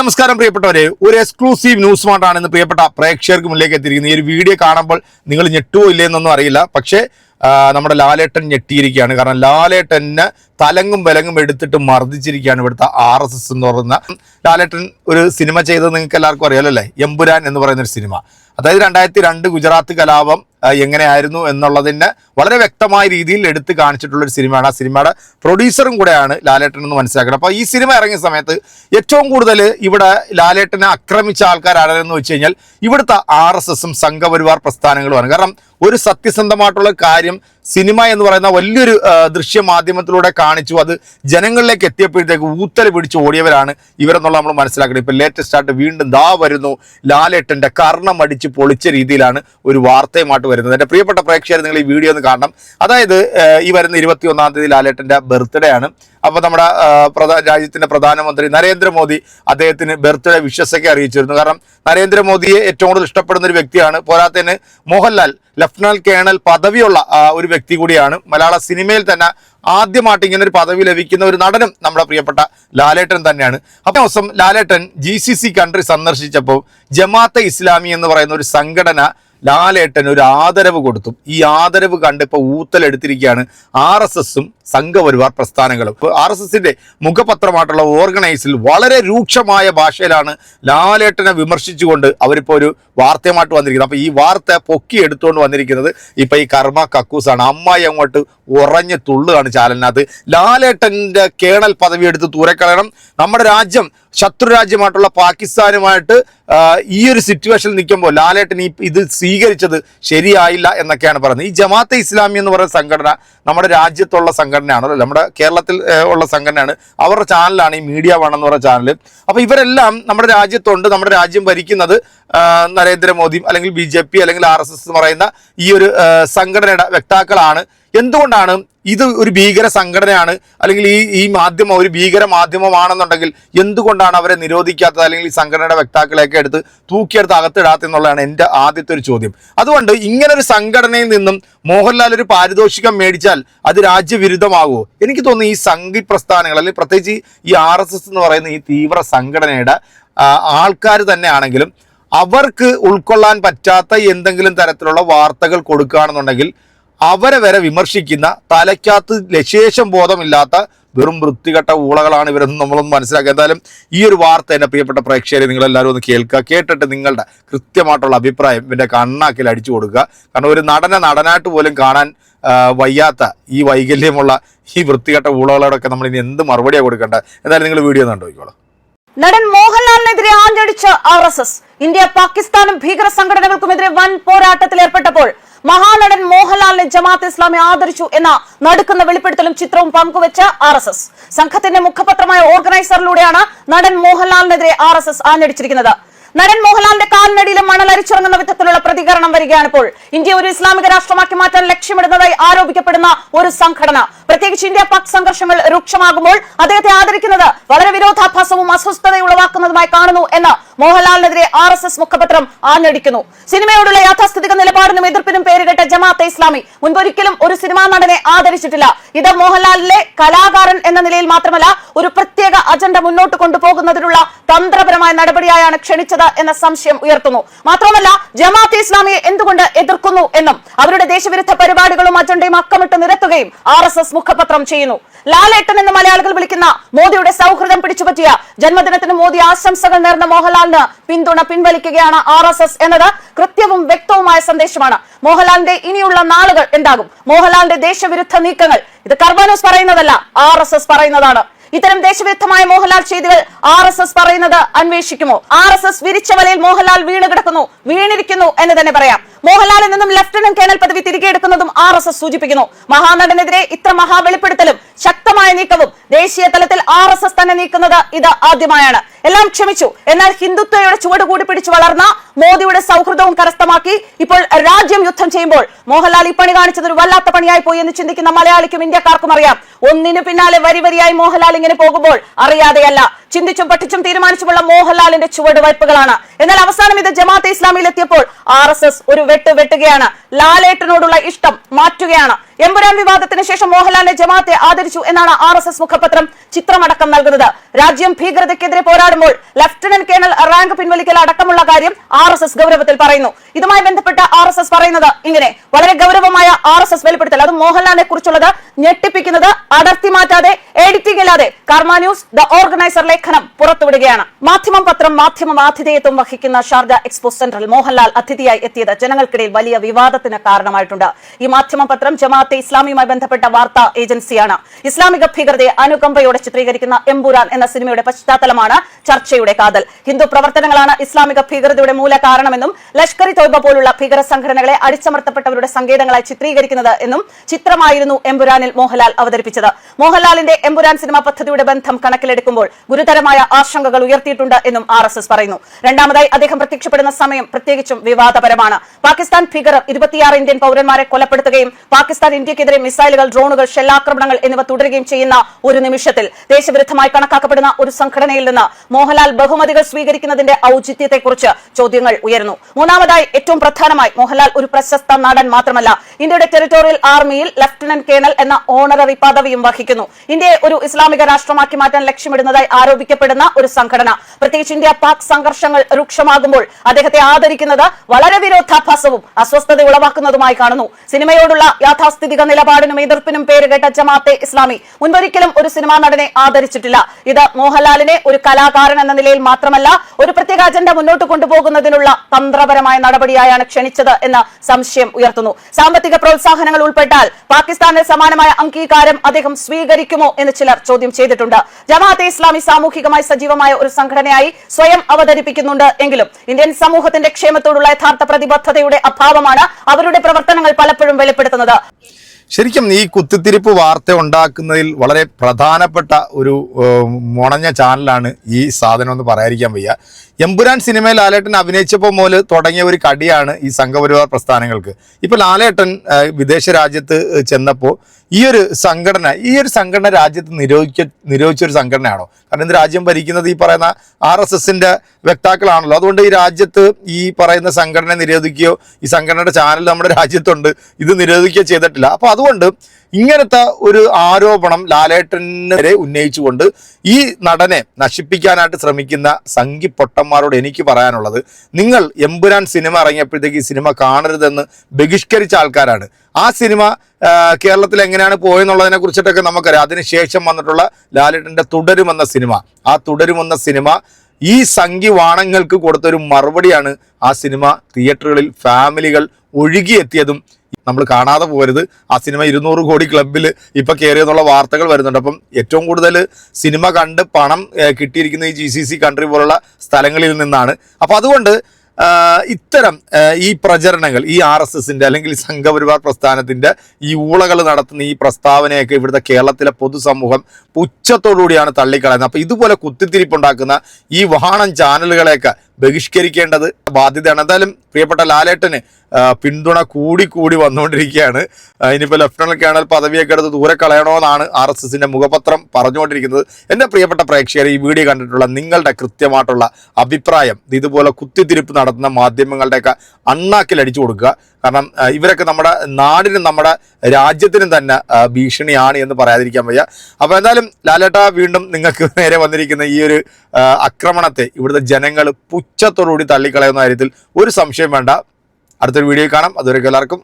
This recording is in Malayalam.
നമസ്കാരം പ്രിയപ്പെട്ടവരെ. ഒരു എക്സ്ക്ലൂസീവ് ന്യൂസ് മാട്ടാണ് ഇന്ന് പ്രിയപ്പെട്ട പ്രേക്ഷകർക്ക് മുന്നിലേക്ക് എത്തിയിരിക്കുന്നത്. ഈ ഒരു വീഡിയോ കാണുമ്പോൾ നിങ്ങൾ ഞെട്ടുവോ ഇല്ലേ എന്നൊന്നും അറിയില്ല. പക്ഷേ നമ്മുടെ ലാലേട്ടൻ ഞെട്ടിയിരിക്കുകയാണ്. കാരണം ലാലേട്ടന് തലങ്ങും വിലങ്ങും എടുത്തിട്ട് മർദ്ദിച്ചിരിക്കുകയാണ് ഇവിടുത്തെ ആർ എസ് എസ് എന്ന് പറയുന്ന ലാലേട്ടൻ ഒരു സിനിമ ചെയ്തത് നിങ്ങൾക്ക് എല്ലാവർക്കും അറിയാലല്ലേ എമ്പുരാൻ എന്ന് പറയുന്ന ഒരു സിനിമ അതായത് രണ്ടായിരത്തി രണ്ട് ഗുജറാത്ത് കലാപം എങ്ങനെയായിരുന്നു എന്നുള്ളതിന് വളരെ വ്യക്തമായ രീതിയിൽ എടുത്ത് കാണിച്ചിട്ടുള്ള ഒരു സിനിമയാണ്. ആ സിനിമയുടെ പ്രൊഡ്യൂസറും കൂടെയാണ് ലാലേട്ടൻ എന്ന് മനസ്സിലാക്കുന്നത്. അപ്പോൾ ഈ സിനിമ ഇറങ്ങിയ സമയത്ത് ഏറ്റവും കൂടുതൽ ഇവിടെ ലാലേട്ടനെ ആക്രമിച്ച ആൾക്കാരാണെന്ന് വെച്ച് കഴിഞ്ഞാൽ ഇവിടുത്തെ ആർ എസ് എസും സംഘപരിവാർ പ്രസ്ഥാനങ്ങളുമാണ്. കാരണം ഒരു സത്യസന്ധമായിട്ടുള്ള കാര്യം സിനിമ എന്ന് പറയുന്ന വലിയൊരു ദൃശ്യ മാധ്യമത്തിലൂടെ കാണിച്ചു. അത് ജനങ്ങളിലേക്ക് എത്തിയപ്പോഴത്തേക്ക് ഊത്തൽ പിടിച്ച് ഓടിയവരാണ് ഇവരെന്നുള്ള നമ്മൾ മനസ്സിലാക്കണം ഇപ്പം ലേറ്റസ്റ്റ് ആയിട്ട് വീണ്ടും ദാ വരുന്നു. ലാലേട്ടന്റെ കർണം അടിച്ച് പൊളിച്ച രീതിയിലാണ് ഒരു വാർത്തയുമായിട്ട് വരുന്നത്. എന്റെ പ്രിയപ്പെട്ട പ്രേക്ഷകർ നിങ്ങൾ ഈ വീഡിയോ ഒന്ന് കാണണം. അതായത് ഈ വരുന്ന ഇരുപത്തി ഒന്നാം തീയതി ലാലേട്ടന്റെ ബർത്ത്ഡേ ആണ്. അപ്പോൾ നമ്മുടെ പ്രധാ രാജ്യത്തിന്റെ പ്രധാനമന്ത്രി നരേന്ദ്രമോദി അദ്ദേഹത്തിന് ബർത്ത്ഡേ വിശ്വസൊക്കെ അറിയിച്ചിരുന്നു. കാരണം നരേന്ദ്രമോദിയെ ഏറ്റവും കൂടുതൽ ഇഷ്ടപ്പെടുന്ന ഒരു വ്യക്തിയാണ് പോരാത്തതിന് മോഹൻലാൽ. ലഫ്റ്റനന്റ് കേണൽ പദവിയുള്ള ഒരു വ്യക്തി കൂടിയാണ്. മലയാള സിനിമയിൽ തന്നെ ആദ്യമായിട്ട് ഇങ്ങനെ ഒരു പദവി ലഭിക്കുന്ന ഒരു നടനും നമ്മുടെ പ്രിയപ്പെട്ട ലാലേട്ടൻ തന്നെയാണ്. അപ്പോൾ ദിവസം ലാലേട്ടൻ ജി കൺട്രി സന്ദർശിച്ചപ്പോൾ ജമാഅത്തെ ഇസ്ലാമി എന്ന് പറയുന്ന ഒരു സംഘടന ലാലേട്ടൻ ഒരു ആദരവ് കൊടുത്തു ഈ ആദരവ് കണ്ട് ഇപ്പോൾ ഊത്തലെടുത്തിരിക്കുകയാണ് ആർ എസ് എസും സംഘപരിവാർ പ്രസ്ഥാനങ്ങളും. ആർ എസ് എസിന്റെ മുഖപത്രമായിട്ടുള്ള ഓർഗനൈസിൽ വളരെ രൂക്ഷമായ ഭാഷയിലാണ് ലാലേട്ടനെ വിമർശിച്ചുകൊണ്ട് അവരിപ്പോൾ ഒരു വാർത്തയുമായിട്ട് വന്നിരിക്കുന്നത്. അപ്പോൾ ഈ വാർത്ത പൊക്കി എടുത്തുകൊണ്ട് വന്നിരിക്കുന്നത് ഇപ്പൊ ഈ കർമ്മ കക്കൂസാണ്. അമ്മായി അങ്ങോട്ട് ഉറഞ്ഞ് തുള്ളുകയാണ് ചാനലിനകത്ത്. ലാലേട്ടന്റെ കേണൽ പദവി എടുത്ത് തൂരക്കളയണം. നമ്മുടെ രാജ്യം ശത്രുരാജ്യമായിട്ടുള്ള പാകിസ്ഥാനുമായിട്ട് ഈ ഒരു സിറ്റുവേഷനിൽ നിൽക്കുമ്പോൾ ലാലേട്ടൻ ഈ ഇത് സ്വീകരിച്ചത് ശരിയായില്ല എന്നൊക്കെയാണ് പറയുന്നത്. ഈ ജമാഅത്തെ ഇസ്ലാമി എന്ന് പറയുന്ന സംഘടന നമ്മുടെ രാജ്യത്തുള്ള സംഘടനയാണ് നമ്മുടെ കേരളത്തിൽ ഉള്ള സംഘടനയാണ്. അവരുടെ ചാനലാണ് ഈ മീഡിയ വൺ എന്ന് പറയുന്ന ചാനൽ അപ്പോൾ ഇവരെല്ലാം നമ്മുടെ രാജ്യത്തുണ്ട് നമ്മുടെ രാജ്യം ഭരിക്കുന്നത് നരേന്ദ്രമോദിയും അല്ലെങ്കിൽ ബി ജെ പി അല്ലെങ്കിൽ ആർ എസ് എസ് എന്ന് പറയുന്ന ഈ ഒരു സംഘടനയുടെ വ്യക്താക്കളാണ്. എന്തുകൊണ്ടാണ് ഇത് ഒരു ഭീകര സംഘടനയാണ് അല്ലെങ്കിൽ ഈ ഈ മാധ്യമം ഒരു ഭീകര മാധ്യമമാണെന്നുണ്ടെങ്കിൽ എന്തുകൊണ്ടാണ് അവരെ നിരോധിക്കാത്തത് അല്ലെങ്കിൽ ഈ സംഘടനയുടെ വ്യക്താക്കളെയൊക്കെ എടുത്ത് തൂക്കിയെടുത്ത് അകത്തിടാത്ത എന്നുള്ളതാണ് എന്റെ ആദ്യത്തെ ഒരു ചോദ്യം. അതുകൊണ്ട് ഇങ്ങനെ ഒരു സംഘടനയിൽ നിന്നും മോഹൻലാൽ ഒരു പാരിതോഷികം മേടിച്ചാൽ അത് രാജ്യവിരുദ്ധമാകുമോ? എനിക്ക് തോന്നുന്നു ഈ സംഘി പ്രസ്ഥാനങ്ങൾ അല്ലെങ്കിൽ പ്രത്യേകിച്ച് ഈ ആർ എന്ന് പറയുന്ന ഈ തീവ്ര സംഘടനയുടെ ആൾക്കാർ തന്നെയാണെങ്കിലും അവർക്ക് ഉൾക്കൊള്ളാൻ പറ്റാത്ത എന്തെങ്കിലും തരത്തിലുള്ള വാർത്തകൾ കൊടുക്കുകയാണെന്നുണ്ടെങ്കിൽ അവരെ വരെ വിമർശിക്കുന്ന തലയ്ക്കകത്ത് ലശേഷം ബോധമില്ലാത്ത വെറും വൃത്തികെട്ട ഊളകളാണ് ഇവരെന്ന് നമ്മളൊന്ന് മനസ്സിലാക്കുക. എന്തായാലും ഈ ഒരു വാർത്ത എന്റെ പ്രിയപ്പെട്ട പ്രേക്ഷകരെ നിങ്ങളെല്ലാവരും ഒന്ന് കേൾക്കുക. കേട്ടിട്ട് നിങ്ങളുടെ കൃത്യമായിട്ടുള്ള അഭിപ്രായം ഇവന്റെ കണ്ണാക്കിൽ അടിച്ചു കൊടുക്കുക. കാരണം ഒരു നടനെ നടനായിട്ട് പോലും കാണാൻ വയ്യാത്ത ഈ വൈകല്യമുള്ള ഈ വൃത്തികെട്ട ഊളകളോടൊക്കെ നമ്മൾ ഇനി എന്ത് മറുപടിയാണ് കൊടുക്കേണ്ടത്? എന്തായാലും നിങ്ങൾ വീഡിയോ ഒന്ന് കണ്ടുപോയിക്കോളൂ നടൻ മോഹൻലാലിനെതിരെ ആഞ്ഞടിച്ച ആർ എസ് എസ്. ഇന്ത്യ പാകിസ്ഥാനും ഭീകര സംഘടനകൾക്കുമെതിരെ വൻ പോരാട്ടത്തിൽ ഏർപ്പെട്ടപ്പോൾ മഹാനടൻ മോഹൻലാലിനെ ജമാഅത്ത് ഇസ്ലാമി ആദരിച്ചു എന്ന നടുക്കുന്ന വെളിപ്പെടുത്തലും ചിത്രവും പങ്കുവച്ച ആർ എസ് എസ്. സംഘത്തിന്റെ മുഖപത്രമായ ഓർഗനൈസറിലൂടെയാണ് നടൻ മോഹൻലാലിനെതിരെ ആർ എസ് എസ് ആഞ്ഞടിച്ചിരിക്കുന്നത്. നടൻ മോഹൻലാലിന്റെ കാലിനടിയിലും മണൽ അരിച്ചിറങ്ങുന്ന വിധത്തിലുള്ള പ്രതികരണം വരികയാണ് ഇപ്പോൾ. ഇന്ത്യ ഒരു ഇസ്ലാമിക രാഷ്ട്രമാക്കി മാറ്റാൻ ലക്ഷ്യമിടുന്നതായി ആരോപിക്കപ്പെടുന്ന ഒരു സംഘടന. പ്രത്യേകിച്ച് ഇന്ത്യ പാക് സംഘർഷങ്ങൾ രൂക്ഷമാകുമ്പോൾ അദ്ദേഹത്തെ ആദരിക്കുന്നത് വളരെ വിരോധാഭാസവും അസ്വസ്ഥതയും ഉളവാക്കുന്നതുമായി കാണുന്നു എന്ന് മോഹൻലാലിനെതിരെ ആർ എസ് എസ് മുഖപത്രം ആഞ്ഞടിക്കുന്നു. സിനിമയോടുള്ള യാഥാസ്ഥിതിക നിലപാടിനും എതിർപ്പിനും പേരുകെട്ട ജമാഅത്തെ ഇസ്ലാമി. മുൻപൊരിക്കലും ഒരു സിനിമാ നടനെ ആദരിച്ചിട്ടില്ല. ഇത് മോഹൻലാലിലെ കലാകാരൻ എന്ന നിലയിൽ മാത്രമല്ല ഒരു പ്രത്യേക അജണ്ട മുന്നോട്ട് കൊണ്ടുപോകുന്നതിനുള്ള തന്ത്രപരമായ നടപടിയായാണ് ക്ഷണിച്ചത് എന്ന സംശയം ഉയർത്തുന്നു. മാത്രമല്ല ജമാഅത്തെ ഇസ്ലാമിയെ എന്തുകൊണ്ട് എതിർക്കുന്നു എന്നും അവരുടെ ദേശവിരുദ്ധ പരിപാടികളും അജണ്ടയും അക്കമിട്ട് നിരത്തുകയും ആർ മുഖപത്രം ചെയ്യുന്നു. ലാലേട്ടൻ എന്ന് മലയാളികൾ വിളിക്കുന്ന മോദിയുടെ സൗഹൃദം പിടിച്ചുപറ്റിയ ജന്മദിനത്തിന് മോദി ആശംസകൾ നേർന്ന മോഹൻലാലിന് പിന്തുണ പിൻവലിക്കുകയാണ് ആർ എസ് എസ് എന്നത് കൃത്യവും വ്യക്തവുമായ സന്ദേശമാണ്. മോഹൻലാലിന്റെ ഇനിയുള്ള നാളുകൾ എന്താകും? മോഹൻലാലിന്റെ ദേശവിരുദ്ധ നീക്കങ്ങൾ. ഇത് കർബാനോസ് പറയുന്നതല്ല ആർ എസ് എസ് പറയുന്നതാണ്. ഇത്തരം ദേശവിരുദ്ധമായ മോഹൻലാൽ ചെയ്തികൾ ആർ എസ് എസ് പറയുന്നത് അന്വേഷിക്കുമോ? ആർ എസ് എസ് വിരിച്ച വലയിൽ മോഹൻലാൽ വീണ് കിടക്കുന്നു വീണിരിക്കുന്നു എന്ന് തന്നെ പറയാം. മോഹൻലാലിൽ നിന്നും ലഫ്റ്റനന്റ് കേണൽ പദവി തിരികെ എടുക്കുന്നതും ആർ എസ് എസ് സൂചിപ്പിക്കുന്നു. മഹാനടനെതിരെ ഇത്ര മഹാവെളിപ്പെടുത്തലും ശക്തമായ നീക്കവും ദേശീയ തലത്തിൽ ആർ എസ് എസ് തന്നെ നീക്കുന്നത് ഇത് ആദ്യമായാണ്. എല്ലാം ക്ഷമിച്ചു. എന്നാൽ ഹിന്ദുത്വയുടെ ചുവട് കൂടി പിടിച്ചു വളർന്ന മോദിയുടെ സൗഹൃദവും കരസ്ഥമാക്കി ഇപ്പോൾ രാജ്യം യുദ്ധം ചെയ്യുമ്പോൾ മോഹൻലാൽ ഈ പണി കാണിച്ചത് ഒരു വല്ലാത്ത പണിയായി പോയി എന്ന് ചിന്തിക്കുന്ന മലയാളിക്കും ഇന്ത്യക്കാർക്കും അറിയാം. ഒന്നിനു പിന്നാലെ വരി വരിയായി മോഹൻലാൽ ഇങ്ങനെ പോകുമ്പോൾ അറിയാതെയല്ല. ചിന്തിച്ചും പഠിച്ചും തീരുമാനിച്ചുമുള്ള മോഹൻലാലിന്റെ ചുവട് ചുവടുവയ്പ്പുകളാണ് എന്നാൽ അവസാനം ഇത് ജമാഅത്തെ ഇസ്ലാമിയിൽ എത്തിയപ്പോൾ ആർ എസ് എസ് ഒരു വെട്ട് വെട്ടുകയാണ്. ലാലേട്ടനോടുള്ള ഇഷ്ടം മാറ്റുകയാണ്. എമ്പുരാൻ വിവാദത്തിന് ശേഷം മോഹൻലാലിനെ ജമാഅത്തെ ആദരിച്ചു എന്നാണ് ആർ എസ് എസ് മുഖപത്രം ചിത്രമടക്കം നൽകുന്നത്. രാജ്യം ഭീകരതയ്ക്കെതിരെ പോരാടുമ്പോൾ ലഫ്റ്റനന്റ് കേണൽ റാങ്ക് പിൻവലിക്കൽ അടക്കമുള്ള കാര്യം ആർ എസ് എസ് ഗൗരവത്തിൽ പറയുന്നു. ഇതുമായി ബന്ധപ്പെട്ട ആർ എസ് എസ് പറയുന്നത് ഇങ്ങനെ. വളരെ ഗൗരവമായ ആർ എസ് എസ് വെളിപ്പെടുത്തൽ. അത് മോഹൻലാലിനെ കുറിച്ചുള്ളത് ഞെട്ടിപ്പിക്കുന്നത് അടർത്തി മാറ്റാതെ എഡിറ്റിംഗ് ഇല്ലാതെ കർമ്മ ന്യൂസ് ദ ഓർഗനൈസർ ലേഖനം പുറത്തുവിടുകയാണ്. മാധ്യമം പത്രം മാധ്യമ ആതിഥേയത്വം വഹിക്കുന്ന ഷാർജ എക്സ്പോ സെന്ററിൽ മോഹൻലാൽ അതിഥിയായി എത്തിയത് ജനങ്ങൾക്കിടയിൽ വലിയ വിവാദത്തിന് കാരണമായിട്ടുണ്ട്. ഈ മാധ്യമ പത്രം ജമാഅത്തെ ഇസ്ലാമിയുമായി ബന്ധപ്പെട്ട വാർത്താ ഏജൻസിയാണ്. ഇസ്ലാമിക ഭീകരതയെ അനുകമ്പയോടെ ചിത്രീകരിക്കുന്ന എംപുരാൻ എന്ന സിനിമയുടെ പശ്ചാത്തലമാണ് ചർച്ചയുടെ കാതൽ. ഹിന്ദു പ്രവർത്തനങ്ങളാണ് ഇസ്ലാമിക ഭീകരതയുടെ മൂല കാരണമെന്നും ലഷ്കർ ഇ തോയ്ബ പോലുള്ള ഭീകര സംഘടനകളെ അടിച്ചമർത്തപ്പെട്ടവരുടെ സങ്കേതങ്ങളായി ചിത്രീകരിക്കുന്നത് എന്നും ചിത്രമായിരുന്നു എമ്പുരാനിൽ മോഹൻലാൽ അവതരിപ്പിച്ചത്. മോഹൻലാലിന്റെ എമ്പുരാൻ സിനിമ പദ്ധതിയുടെ ബന്ധം കണക്കിലെടുക്കുമ്പോൾ ഗുരുതരമായ ആശങ്കകൾ ഉയർത്തിയിട്ടുണ്ട് എന്നും ആർ പറയുന്നു. രണ്ടാമതായി അദ്ദേഹം പ്രത്യക്ഷപ്പെടുന്ന സമയം പ്രത്യേകിച്ചും വിവാദപരമാണ്. പാകിസ്ഥാൻ ഭീകരർ ഇരുപത്തിയാറ് ഇന്ത്യൻ പൌരന്മാരെ കൊലപ്പെടുത്തുകയും പാകിസ്ഥാൻ ഇന്ത്യക്കെതിരെ മിസൈലുകൾ ഡ്രോണുകൾ ഷെല്ലാക്രമണങ്ങൾ എന്നിവ തുടരുകയും ചെയ്യുന്ന ഒരു നിമിഷത്തിൽ ദേശവിരുദ്ധമായി കണക്കാക്കപ്പെടുന്ന ഒരു സംഘടനയിൽ നിന്ന് മോഹൻലാൽ ബഹുമതികൾ സ്വീകരിക്കുന്നതിന്റെ ഔചിത്യത്തെക്കുറിച്ച് ചോദ്യങ്ങൾ ഉയരുന്നു. മൂന്നാമതായി ഏറ്റവും പ്രധാനമായി മോഹൻലാൽ ഒരു പ്രശസ്ത നടൻ മാത്രമല്ല. ഇന്ത്യയുടെ ടെറിട്ടോറിയൽ ആർമിയിൽ ലഫ്റ്റനന്റ് കേണൽ എന്ന ഓണററി പദവിയും വഹിക്കുന്നു. ഇന്ത്യയെ ഒരു ഇസ്ലാമിക രാഷ്ട്രമാക്കി മാറ്റാൻ ലക്ഷ്യമിടുന്നതായി ആരോപിക്കപ്പെടുന്ന ഒരു സംഘടന. പ്രത്യേകിച്ച് ഇന്ത്യ പാക് സംഘർഷങ്ങൾ രൂക്ഷമാകുമ്പോൾ അദ്ദേഹത്തെ ആദരിക്കുന്നത് വളരെ വിരോധാഭാസവും അസ്വസ്ഥത ഉളവാക്കുന്നതുമായി കാണുന്നു. സിനിമയോടുള്ള യാഥാസ്ഥിതിക നിലപാടിനും എതിർപ്പിനും പേരുകേട്ട ജമാഅത്തെ ഇസ്ലാമി മുൻപൊരിക്കലും ഒരു സിനിമാ നടനെ ആദരിച്ചിട്ടില്ല. ഇത് മോഹൻലാലിനെ ഒരു കലാകാരൻ എന്ന നിലയിൽ മാത്രമല്ല ഒരു പ്രത്യേക അജണ്ട മുന്നോട്ട് കൊണ്ടുപോകുന്നതിനുള്ള തന്ത്രപരമായ നടപടിയായാണ് ക്ഷണിച്ചത് എന്ന സംശയം ഉയർത്തുന്നു. സാമ്പത്തിക പ്രോത്സാഹനങ്ങൾ ഉൾപ്പെട്ടാൽ പാകിസ്ഥാനിൽ സമാനമായ അംഗീകാരം അദ്ദേഹം സ്വീകരിക്കുമോ എന്ന് ചിലർ ചോദ്യം ചെയ്തിട്ടുണ്ട്. ജമാഅത്തെ ഇസ്ലാമി സാമൂഹികമായി സജീവമായ ഒരു സംഘടനയായി സ്വയം അവതരിപ്പിക്കുന്നുണ്ട് എങ്കിലും ഇന്ത്യൻ സമൂഹത്തിന്റെ ക്ഷേമത്തോടുള്ള യഥാർത്ഥ പ്രതിബദ്ധതയുടെ അഭാവമാണ് അവരുടെ പ്രവർത്തനങ്ങൾ പലപ്പോഴും വെളിപ്പെടുത്തുന്നത്. ശരിക്കും ഈ കുത്തിത്തിരിപ്പ് വാർത്ത ഉണ്ടാക്കുന്നതിൽ വളരെ പ്രധാനപ്പെട്ട ഒരു മുണഞ്ഞ ചാനലാണ് ഈ സാധനം എന്ന് പറയാതിരിക്കാൻ വയ്യ. എമ്പുരാൻ സിനിമയിൽ ലാലേട്ടൻ അഭിനയിച്ചപ്പോൾ മുതൽ തുടങ്ങിയ ഒരു കടിയാണ് ഈ സംഘപരിവാർ പ്രസ്ഥാനങ്ങൾക്ക്. ഇപ്പോൾ ലാലേട്ടൻ വിദേശ രാജ്യത്ത് ചെന്നപ്പോൾ ഈ ഒരു സംഘടന ഈ ഒരു സംഘടന രാജ്യത്ത് നിരോധിക്ക നിരോധിച്ചൊരു സംഘടനയാണോ? കാരണം ഇത് രാജ്യം ഭരിക്കുന്നത് ഈ പറയുന്ന ആർ എസ് എസിന്റെ വ്യക്താക്കളാണല്ലോ അതുകൊണ്ട് ഈ രാജ്യത്ത് ഈ പറയുന്ന സംഘടന നിരോധിക്കുകയോ ഈ സംഘടനയുടെ ചാനൽ നമ്മുടെ രാജ്യത്തുണ്ട് ഇത് നിരോധിക്കുകയോ ചെയ്തിട്ടില്ല. അപ്പോൾ അതുകൊണ്ട് ഇങ്ങനത്തെ ഒരു ആരോപണം ലാലേട്ടനെതിരെ ഉന്നയിച്ചുകൊണ്ട് ഈ നടനെ നശിപ്പിക്കാനായിട്ട് ശ്രമിക്കുന്ന സംഘി പൊട്ടന്മാരോട് എനിക്ക് പറയാനുള്ളത് നിങ്ങൾ എമ്പുരാൻ സിനിമ ഇറങ്ങിയപ്പോഴത്തേക്ക് ഈ സിനിമ കാണരുതെന്ന് ബഹിഷ്കരിച്ച ആൾക്കാരാണ്. ആ സിനിമ കേരളത്തിൽ എങ്ങനെയാണ് പോയെന്നുള്ളതിനെ കുറിച്ചിട്ടൊക്കെ നമുക്കറിയാം. അതിനുശേഷം വന്നിട്ടുള്ള ലാലേട്ടന്റെ തുടരുമെന്ന സിനിമ. ആ തുടരുമെന്ന സിനിമ ഈ സംഘിവാണങ്ങൾക്ക് കൊടുത്തൊരു മറുപടിയാണ് ആ സിനിമ തിയേറ്ററുകളിൽ ഫാമിലികൾ ഒഴുകിയെത്തിയതും നമ്മൾ കാണാതെ പോകരുത് ആ സിനിമ ഇരുന്നൂറ് കോടി ക്ലബിൽ ഇപ്പം കയറിയെന്നുള്ള വാർത്തകൾ വരുന്നുണ്ട്. അപ്പം ഏറ്റവും കൂടുതൽ സിനിമ കണ്ട് പണം കിട്ടിയിരിക്കുന്ന ഈ ജി സി സി കൺട്രി പോലുള്ള സ്ഥലങ്ങളിൽ നിന്നാണ്. അപ്പം അതുകൊണ്ട് ഇത്തരം ഈ പ്രചരണങ്ങൾ ഈ ആർ എസ് എസിന്റെ അല്ലെങ്കിൽ സംഘപരിവാർ പ്രസ്ഥാനത്തിന്റെ ഈ ഊളകൾ നടത്തുന്ന ഈ പ്രസ്താവനയൊക്കെ ഇവിടുത്തെ കേരളത്തിലെ പൊതുസമൂഹം പുച്ഛത്തോടുകൂടിയാണ് തള്ളിക്കളയുന്നത്. അപ്പോൾ ഇതുപോലെ കുത്തിത്തിരിപ്പുണ്ടാക്കുന്ന ഈ വാഹനം ചാനലുകളെയൊക്കെ ബഹിഷ്കരിക്കേണ്ടത് ബാധ്യതയാണ്. എന്തായാലും പ്രിയപ്പെട്ട ലാലേട്ടന് പിന്തുണ കൂടി കൂടി വന്നുകൊണ്ടിരിക്കുകയാണ്. ഇനിയിപ്പോൾ ലഫ്റ്റനന്റ് കേണൽ പദവിയൊക്കെ എടുത്ത് ദൂരെ കളയണമെന്നാണ് ആർ എസ് എസിന്റെ മുഖപത്രം പറഞ്ഞുകൊണ്ടിരിക്കുന്നത്. എന്റെ പ്രിയപ്പെട്ട പ്രേക്ഷകർ ഈ വീഡിയോ കണ്ടിട്ടുള്ള നിങ്ങളുടെ കൃത്യമായിട്ടുള്ള അഭിപ്രായം ഇതുപോലെ കുത്തിത്തിരിപ്പ് നടത്തുന്ന മാധ്യമങ്ങളുടെയൊക്കെ അണ്ണാക്കിൽ അടിച്ചു കൊടുക്കുക. കാരണം ഇവരൊക്കെ നമ്മുടെ നാടിനും നമ്മുടെ രാജ്യത്തിനും തന്നെ ഭീഷണിയാണ് എന്ന് പറയാതിരിക്കാൻ വയ്യ. അപ്പോൾ എന്തായാലും ലാലേട്ട വീണ്ടും നിങ്ങൾക്ക് നേരെ വന്നിരിക്കുന്ന ഈ ഒരു ആക്രമണത്തെ ഇവിടുത്തെ ജനങ്ങൾ പുച്ഛത്തോടുകൂടി തള്ളിക്കളയുന്ന കാര്യത്തിൽ ഒരു സംശയം വേണ്ട. അടുത്തൊരു വീഡിയോ കാണാം. അതുവരെ എല്ലാവർക്കും